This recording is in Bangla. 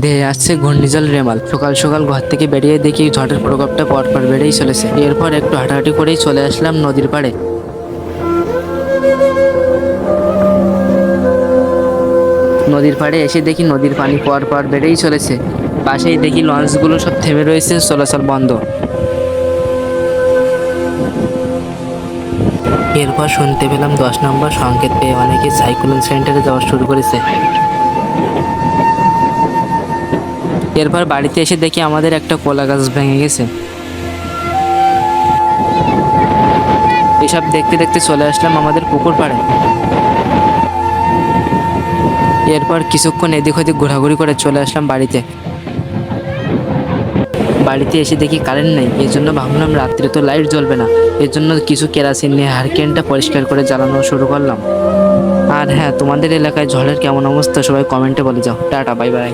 ধেয়ে আসছে ঘূর্ণিঝড় রেমাল। সকাল সকাল ঘর থেকে বেরিয়ে দেখি ঝড়ের প্রকোপটা পরপর বেড়েই চলেছে। এরপর একটু হাঁটাহাঁটি করেই চলে আসলাম নদীর পাড়ে। নদীর পাড়ে এসে দেখি নদীর পানি পর পর বেড়েই চলেছে। পাশেই দেখি লঞ্চগুলো সব থেমে রয়েছে, চলাচল বন্ধ। এরপর শুনতে পেলাম দশ নম্বর সংকেত পেয়ে অনেকে সাইক্লোন সেন্টারে যাওয়া শুরু করেছে। এরপর বাড়িতে এসে দেখি আমাদের একটা কলা গাছ ভেঙে গেছে। এসব দেখতে দেখতে চলে আসলাম আমাদের পুকুর পাড়ে। এরপর কিছুক্ষণ এদিক ওদিক ঘোরাঘুরি করে চলে আসলাম বাড়িতে। বাড়িতে এসে দেখি কারেন্ট নেই, এর জন্য ভাবলাম রাত্রে তো লাইট জ্বলবে না। এর জন্য কিছু কেরাসিন নিয়ে হারকেনটা পরিষ্কার করে জ্বালানো শুরু করলাম। আর হ্যাঁ তোমাদের এলাকায় ঝড়ের কেমন অবস্থা সবাই কমেন্টে বলে যাও। Tata bye bye